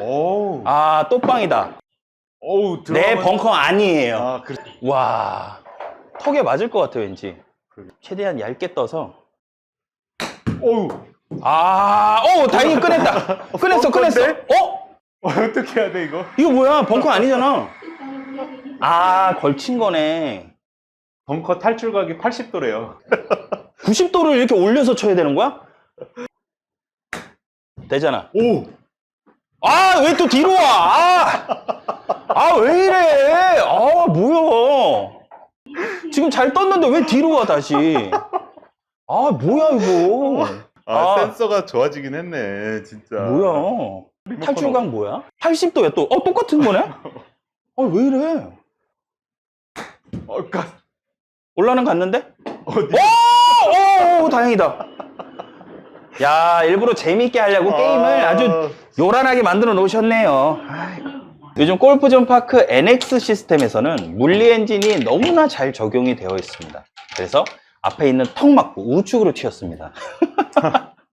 오. 아, 또 빵이다. 어우, 내 들어가면- 벙커 아니에요. 아, 그래. 와, 턱에 맞을 것 같아, 왠지. 최대한 얇게 떠서. 어우. 아, 어, 다행히 꺼냈다. 꺼냈어, 꺼냈어. 벙커인데? 어? 어떻게 해야 돼, 이거? 이거 뭐야? 벙커 아니잖아. 아, 걸친 거네. 벙커 탈출각이 80도래요. 90도를 이렇게 올려서 쳐야 되는 거야? 되잖아. 오! 아, 왜 또 뒤로 와? 아, 아, 왜 이래? 아, 뭐야? 지금 잘 떴는데 왜 뒤로 와, 다시? 아, 뭐야, 이거? 아, 아. 센서가 좋아지긴 했네, 진짜. 뭐야? 리모컨 탈출각 뭐야? 80도야 또. 어, 똑같은 거네? 아, 왜 이래? 어, 가, 올라는 갔는데? 어디? 오, 오, 다행이다. 야, 일부러 재밌게 하려고 게임을 아주 요란하게 만들어 놓으셨네요. 아이고. 요즘 골프존 파크 NX 시스템에서는 물리 엔진이 너무나 잘 적용이 되어 있습니다. 그래서 앞에 있는 턱 맞고 우측으로 튀었습니다.